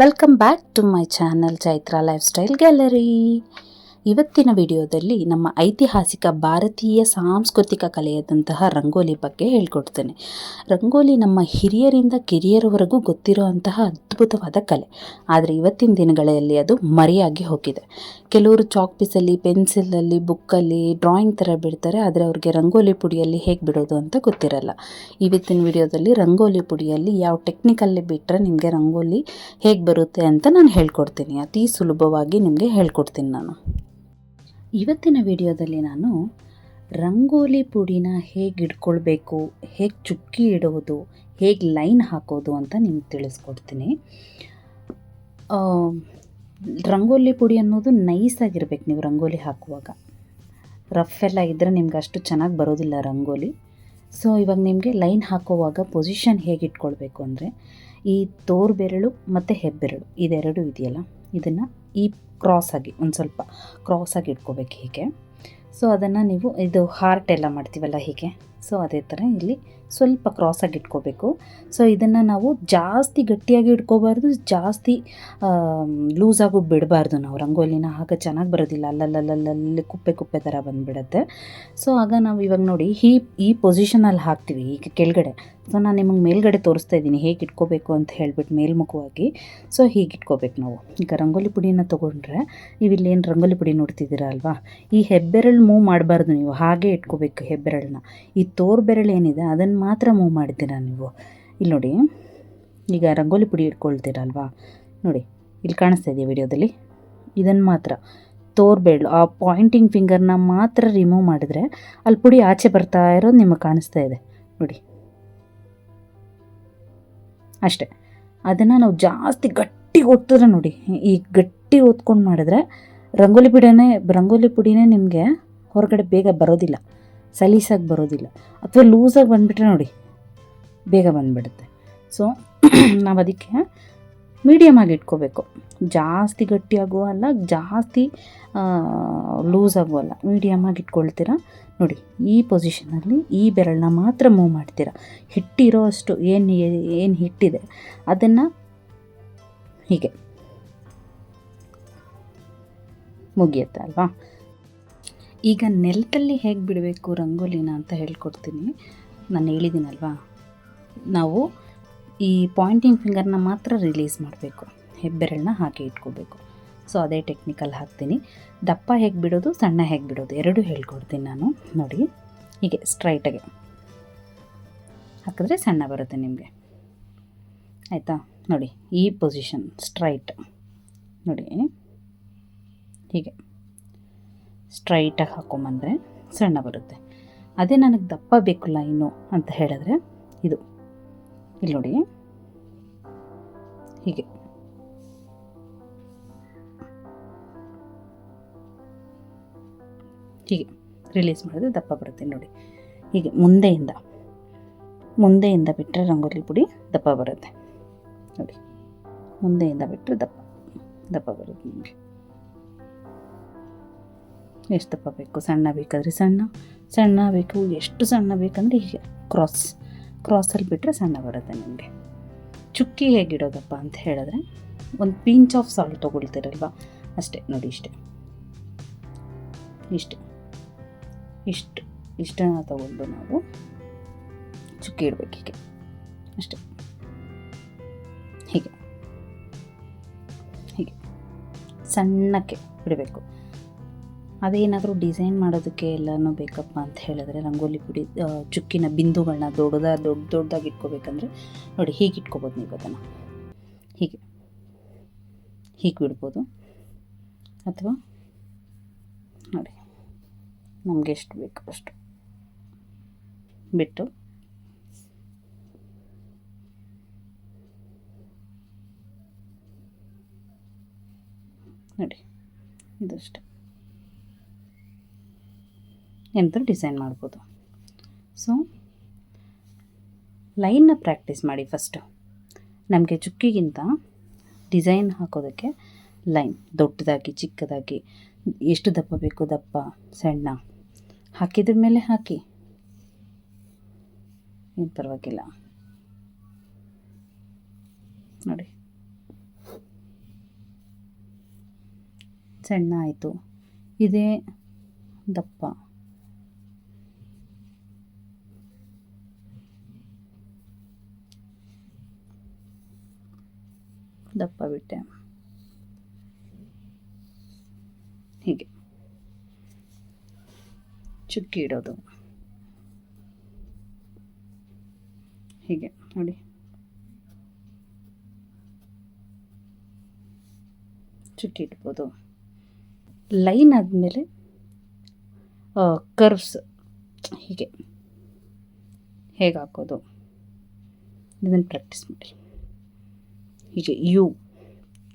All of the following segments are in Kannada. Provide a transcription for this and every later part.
Welcome back to my channel Chaitra Lifestyle Gallery. ಇವತ್ತಿನ ವಿಡಿಯೋದಲ್ಲಿ ನಮ್ಮ ಐತಿಹಾಸಿಕ ಭಾರತೀಯ ಸಾಂಸ್ಕೃತಿಕ ಕಲೆಯಾದಂತಹ ರಂಗೋಲಿ ಬಗ್ಗೆ ಹೇಳ್ಕೊಡ್ತೇನೆ ರಂಗೋಲಿ ನಮ್ಮ ಹಿರಿಯರಿಂದ ಕಿರಿಯರವರೆಗೂ ಗೊತ್ತಿರುವಂತಹ ಅದ್ಭುತವಾದ ಕಲೆ ಆದರೆ ಇವತ್ತಿನ ದಿನಗಳಲ್ಲಿ ಅದು ಮರೆಯಾಗಿ ಹೋಗಿದೆ ಕೆಲವರು ಚಾಕ್ ಪೀಸಲ್ಲಿ ಪೆನ್ಸಿಲಲ್ಲಿ ಬುಕ್ಕಲ್ಲಿ ಡ್ರಾಯಿಂಗ್ ಥರ ಬಿಡ್ತಾರೆ ಆದರೆ ಅವ್ರಿಗೆ ರಂಗೋಲಿ ಪುಡಿಯಲ್ಲಿ ಹೇಗೆ ಬಿಡೋದು ಅಂತ ಗೊತ್ತಿರಲ್ಲ ಇವತ್ತಿನ ವಿಡಿಯೋದಲ್ಲಿ ರಂಗೋಲಿ ಪುಡಿಯಲ್ಲಿ ಯಾವ ಟೆಕ್ನಿಕಲ್ಲಿ ಬಿಟ್ಟರೆ ನಿಮಗೆ ರಂಗೋಲಿ ಹೇಗೆ ಬರುತ್ತೆ ಅಂತ ನಾನು ಹೇಳ್ಕೊಡ್ತೀನಿ ಅತೀ ಸುಲಭವಾಗಿ ನಿಮಗೆ ಹೇಳ್ಕೊಡ್ತೀನಿ ನಾನು ಇವತ್ತಿನ ವಿಡಿಯೋದಲ್ಲಿ ನಾನು ರಂಗೋಲಿ ಪುಡಿನ ಹೇಗೆ ಇಟ್ಕೊಳ್ಬೇಕು ಹೇಗೆ ಚುಕ್ಕಿ ಇಡೋದು ಹೇಗೆ ಲೈನ್ ಹಾಕೋದು ಅಂತ ನಿಮ್ಗೆ ತಿಳಿಸ್ಕೊಡ್ತೀನಿ ರಂಗೋಲಿ ಪುಡಿ ಅನ್ನೋದು ನೈಸಾಗಿರ್ಬೇಕು ನೀವು ರಂಗೋಲಿ ಹಾಕುವಾಗ ರಫ್ ಎಲ್ಲ ಇದ್ದರೆ ನಿಮ್ಗೆ ಅಷ್ಟು ಚೆನ್ನಾಗಿ ಬರೋದಿಲ್ಲ ರಂಗೋಲಿ ಸೊ ಇವಾಗ ನಿಮಗೆ ಲೈನ್ ಹಾಕುವಾಗ ಪೊಸಿಷನ್ ಹೇಗೆ ಇಟ್ಕೊಳ್ಬೇಕು ಅಂದರೆ ಈ ತೋರ್ಬೆರಳು ಮತ್ತು ಹೆಬ್ಬೆರಳು ಇದೆರಡು ಇದೆಯಲ್ಲ ಇದನ್ನು ಈ ಕ್ರಾಸಾಗಿ ಒಂದು ಸ್ವಲ್ಪ ಕ್ರಾಸಾಗಿ ಇಟ್ಕೋಬೇಕು ಹೀಗೆ ಸೊ ಅದನ್ನು ನೀವು ಇದು ಹಾರ್ಟ್ ಎಲ್ಲ ಮಾಡ್ತೀವಲ್ಲ ಹೀಗೆ ಸೊ ಅದೇ ಥರ ಇಲ್ಲಿ ಸ್ವಲ್ಪ ಕ್ರಾಸಾಗಿ ಇಟ್ಕೋಬೇಕು ಸೊ ಇದನ್ನು ನಾವು ಜಾಸ್ತಿ ಗಟ್ಟಿಯಾಗಿ ಇಟ್ಕೋಬಾರ್ದು ಜಾಸ್ತಿ ಲೂಸಾಗೂ ಬಿಡಬಾರ್ದು ನಾವು ರಂಗೋಲಿನ ಆಗ ಚೆನ್ನಾಗಿ ಬರೋದಿಲ್ಲ ಅಲ್ಲಲ್ಲಲ್ಲಲ್ಲಿ ಕುಪ್ಪೆ ಕುಪ್ಪೆ ಥರ ಬಂದುಬಿಡುತ್ತೆ ಸೊ ಆಗ ನಾವು ಇವಾಗ ನೋಡಿ ಈ ಈ ಪೊಸಿಷನಲ್ಲಿ ಹಾಕ್ತೀವಿ ಈಗ ಕೆಳಗಡೆ ಸೊ ನಾನು ನಿಮಗೆ ಮೇಲ್ಗಡೆ ತೋರಿಸ್ತಾ ಇದ್ದೀನಿ ಹೇಗೆ ಇಟ್ಕೋಬೇಕು ಅಂತ ಹೇಳ್ಬಿಟ್ಟು ಮೇಲ್ಮುಖವಾಗಿ ಸೊ ಹೀಗೆ ಇಟ್ಕೋಬೇಕು ನಾವು ಈಗ ರಂಗೋಲಿ ಪುಡಿನ ತೊಗೊಂಡ್ರೆ ನೀವು ರಂಗೋಲಿ ಪುಡಿ ನೋಡ್ತಿದ್ದೀರಾ ಅಲ್ವಾ ಈ ಹೆಬ್ಬೆರಳು ಮೂವ್ ಮಾಡಬಾರ್ದು ನೀವು ಹಾಗೆ ಇಟ್ಕೋಬೇಕು ಹೆಬ್ಬೆರಳನ್ನ ಈ ತೋರ್ ಏನಿದೆ ಅದನ್ನು ಮಾತ್ರ ಮೂವ್ ಮಾಡ್ತೀರಾ ನೀವು ಇಲ್ಲಿ ನೋಡಿ ಈಗ ರಂಗೋಲಿ ಪುಡಿ ಇಟ್ಕೊಳ್ತೀರಲ್ವಾ ನೋಡಿ ಇಲ್ಲಿ ಕಾಣಿಸ್ತಾ ಇದೆಯಾ ವಿಡಿಯೋದಲ್ಲಿ ಇದನ್ನು ಮಾತ್ರ ತೋರ್ ಬೆರಳು ಆ ಪಾಯಿಂಟಿಂಗ್ ಫಿಂಗರ್ನ ಮಾತ್ರ ರಿಮೂವ್ ಮಾಡಿದ್ರೆ ಅಲ್ಲಿ ಪುಡಿ ಆಚೆ ಬರ್ತಾ ಇರೋದು ನಿಮಗೆ ಕಾಣಿಸ್ತಾ ಇದೆ ನೋಡಿ ಅಷ್ಟೆ ಅದನ್ನು ನಾವು ಜಾಸ್ತಿ ಗಟ್ಟಿ ಓದ್ತಿದ್ರೆ ನೋಡಿ ಈ ಗಟ್ಟಿ ಓದ್ಕೊಂಡು ಮಾಡಿದ್ರೆ ರಂಗೋಲಿ ಪುಡಿನೇ ರಂಗೋಲಿ ಪುಡಿನೇ ನಿಮಗೆ ಹೊರಗಡೆ ಬೇಗ ಬರೋದಿಲ್ಲ ಸಲೀಸಾಗಿ ಬರೋದಿಲ್ಲ ಅಥವಾ ಲೂಸಾಗಿ ಬಂದುಬಿಟ್ರೆ ನೋಡಿ ಬೇಗ ಬಂದುಬಿಡುತ್ತೆ ಸೊ ನಾವು ಅದಕ್ಕೆ ಮೀಡಿಯಮ್ ಆಗಿ ಇಟ್ಕೋಬೇಕು ಜಾಸ್ತಿ ಗಟ್ಟಿಯಾಗೂ ಅಲ್ಲ ಜಾಸ್ತಿ ಲೂಸ್ ಆಗೂ ಅಲ್ಲ ಮೀಡಿಯಮ್ ಆಗಿ ಇಟ್ಕೊಳ್ತೀರಾ ನೋಡಿ ಈ ಪೊಸಿಷನಲ್ಲಿ ಈ ಬೆರಳನ್ನ ಮಾತ್ರ ಮೂವ್ ಮಾಡ್ತೀರಾ ಹಿಟ್ಟಿರೋ ಅಷ್ಟು ಏನು ಏನು ಹಿಟ್ಟಿದೆ ಅದನ್ನು ಹೀಗೆ ಮುಗಿಯುತ್ತೆ ಅಲ್ವಾ ಈಗ ನೆಲದಲ್ಲಿ ಹೇಗೆ ಬಿಡಬೇಕು ರಂಗೋಲಿನ ಅಂತ ಹೇಳ್ಕೊಡ್ತೀನಿ ನಾನು ಹೇಳಿದ್ದೀನಲ್ವಾ ನಾವು ಈ ಪಾಯಿಂಟಿಂಗ್ ಫಿಂಗರ್ನ ಮಾತ್ರ ರಿಲೀಸ್ ಮಾಡಬೇಕು ಹೆಬ್ಬೆರಳನ್ನ ಹಾಕಿ ಇಟ್ಕೋಬೇಕು ಸೊ ಅದೇ ಟೆಕ್ನಿಕಲ್ ಹಾಕ್ತೀನಿ ದಪ್ಪ ಹೇಗೆ ಬಿಡೋದು ಸಣ್ಣ ಹೇಗೆ ಬಿಡೋದು ಎರಡೂ ಹೇಳ್ಕೊಡ್ತೀನಿ ನಾನು ನೋಡಿ ಹೀಗೆ ಸ್ಟ್ರೈಟಾಗೆ ಹಾಕಿದ್ರೆ ಸಣ್ಣ ಬರುತ್ತೆ ನಿಮಗೆ ಆಯಿತಾ ನೋಡಿ ಈ ಪೊಸಿಷನ್ ಸ್ಟ್ರೈಟ್ ನೋಡಿ ಹೀಗೆ ಸ್ಟ್ರೈಟಾಗಿ ಹಾಕೊಂಬಂದರೆ ಸಣ್ಣ ಬರುತ್ತೆ ಅದೇ ನನಗೆ ದಪ್ಪ ಬೇಕು ಲೈನು ಅಂತ ಹೇಳಿದ್ರೆ ಇದು ಇಲ್ಲಿ ನೋಡಿ ಹೀಗೆ ಹೀಗೆ ರಿಲೀಸ್ ಮಾಡಿದ್ರೆ ದಪ್ಪ ಬರುತ್ತೆ ನೋಡಿ ಹೀಗೆ ಮುಂದೆಯಿಂದ ಮುಂದೆಯಿಂದ ಬಿಟ್ಟರೆ ರಂಗೋಲಿ ಪುಡಿ ದಪ್ಪ ಬರುತ್ತೆ ನೋಡಿ ಮುಂದೆಯಿಂದ ಬಿಟ್ಟರೆ ದಪ್ಪ ದಪ್ಪ ಬರುತ್ತೆ ನಿಮಗೆ ಎಷ್ಟು ದಪ್ಪ ಬೇಕು ಸಣ್ಣ ಬೇಕಾದರೆ ಸಣ್ಣ ಸಣ್ಣ ಬೇಕು ಎಷ್ಟು ಸಣ್ಣ ಬೇಕಂದರೆ ಹೀಗೆ ಕ್ರಾಸ್ ಕ್ರಾಸಲ್ಲಿ ಬಿಟ್ಟರೆ ಸಣ್ಣ ಬರುತ್ತೆ ನಿಮಗೆ ಚುಕ್ಕಿ ಹೇಗಿಡೋದಪ್ಪ ಅಂತ ಹೇಳಿದ್ರೆ ಒಂದು ಪಿಂಚ್ ಆಫ್ ಸಾಲ್ಟ್ ತೊಗೊಳ್ತೀರಲ್ವ ಅಷ್ಟೇ ನೋಡಿ ಇಷ್ಟೇ ಇಷ್ಟು ಇಷ್ಟು ಇಷ್ಟನ್ನು ತಗೊಂಡು ನಾವು ಚುಕ್ಕಿ ಇಡಬೇಕು ಹೀಗೆ ಅಷ್ಟೇ ಹೀಗೆ ಹೀಗೆ ಸಣ್ಣಕ್ಕೆ ಬಿಡಬೇಕು ಅದೇನಾದರೂ ಡಿಸೈನ್ ಮಾಡೋದಕ್ಕೆ ಎಲ್ಲನೂ ಬೇಕಪ್ಪ ಅಂತ ಹೇಳಿದ್ರೆ ರಂಗೋಲಿ ಪುಡಿ ಚುಕ್ಕಿನ ಬಿಂದುಗಳನ್ನ ದೊಡ್ಡದ ದೊಡ್ಡ ದೊಡ್ಡದಾಗಿ ಇಟ್ಕೋಬೇಕಂದ್ರೆ ನೋಡಿ ಹೀಗೆ ಇಟ್ಕೋಬೋದು ನೀವು ಅದನ್ನು ಹೀಗೆ ಹೀಗೆ ಬಿಡ್ಬೋದು ಅಥವಾ ನೋಡಿ ನಮಗೆ ಎಷ್ಟು ಬೇಕು ಅಷ್ಟು ಬಿಟ್ಟು ನೋಡಿ ಇದಷ್ಟೇ ಏನಾದರೂ ಡಿಸೈನ್ ಮಾಡ್ಬೋದು ಸೊ ಲೈನ್ನ ಪ್ರಾಕ್ಟೀಸ್ ಮಾಡಿ ಫಸ್ಟು ನಮಗೆ ಚುಕ್ಕಿಗಿಂತ ಡಿಸೈನ್ ಹಾಕೋದಕ್ಕೆ ಲೈನ್ ದೊಡ್ಡದಾಗಿ ಚಿಕ್ಕದಾಗಿ ಎಷ್ಟು ದಪ್ಪ ಬೇಕು ದಪ್ಪ ಸಣ್ಣ ಹಾಕಿದ್ರ ಮೇಲೆ ಹಾಕಿ ಏನು ಪರವಾಗಿಲ್ಲ ನೋಡಿ ಸಣ್ಣ ಆಯಿತು ಇದೇ ದಪ್ಪ ದಪ್ಪ ಬಿಟ್ಟೆ ಹೀಗೆ ಚುಕ್ಕಿ ಇಡೋದು ಹೀಗೆ ನೋಡಿ ಚುಕ್ಕಿ ಇಡ್ಬೋದು ಲೈನ್ ಆದಮೇಲೆ ಕರ್ವ್ಸ್ ಹೀಗೆ ಹೇಗೆ ಹಾಕೋದು ಇದನ್ನು ಪ್ರಾಕ್ಟೀಸ್ ಮಾಡಿ ಹೀಗೆ ಯು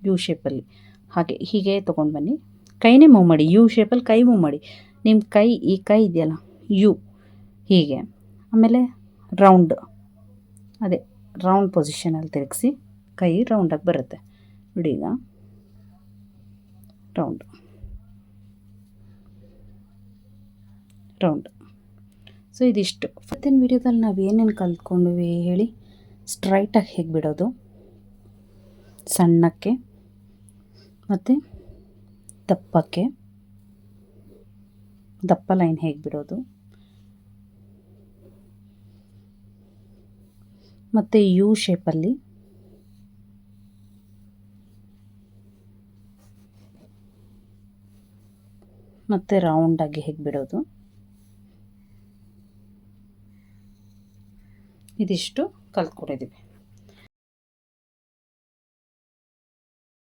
ಯು ಶೇಪಲ್ಲಿ ಹಾಗೆ ಹೀಗೆ ತೊಗೊಂಡು ಬನ್ನಿ ಕೈನೇ ಮೂವ್ ಮಾಡಿ ಯು ಶೇಪಲ್ಲಿ ಕೈ ಮೂವ್ ಮಾಡಿ ನಿಮ್ಮ ಕೈ ಈ ಕೈ ಇದೆಯಲ್ಲ ಯು ಹೀಗೆ ಆಮೇಲೆ ರೌಂಡ್ ಅದೇ ರೌಂಡ್ ಪೊಸಿಷನಲ್ಲಿ ತಿರುಗಿಸಿ ಕೈ ರೌಂಡಾಗಿ ಬರುತ್ತೆ ನೋಡಿ ಈಗ ರೌಂಡ್ ರೌಂಡ್ ಸೊ ಇದಿಷ್ಟು ಮತ್ತೇನು ವೀಡಿಯೋದಲ್ಲಿ ನಾವು ಏನೇನು ಕಲ್ತ್ಕೊಂಡ್ವಿ ಹೇಳಿ ಸ್ಟ್ರೈಟಾಗಿ ಹೇಗೆ ಬಿಡೋದು ಸಣ್ಣಕ್ಕೆ ಮತ್ತು ದಪ್ಪಕ್ಕೆ ದಪ್ಪ ಲೈನ್ ಹೇಗೆ ಬಿಡೋದು ಮತ್ತು ಯು ಶೇಪಲ್ಲಿ ಮತ್ತು ರೌಂಡಾಗಿ ಹೇಗೆ ಬಿಡೋದು ಇದಿಷ್ಟು ಕಲ್ತ್ಕೊಂಡಿದ್ದೀವಿ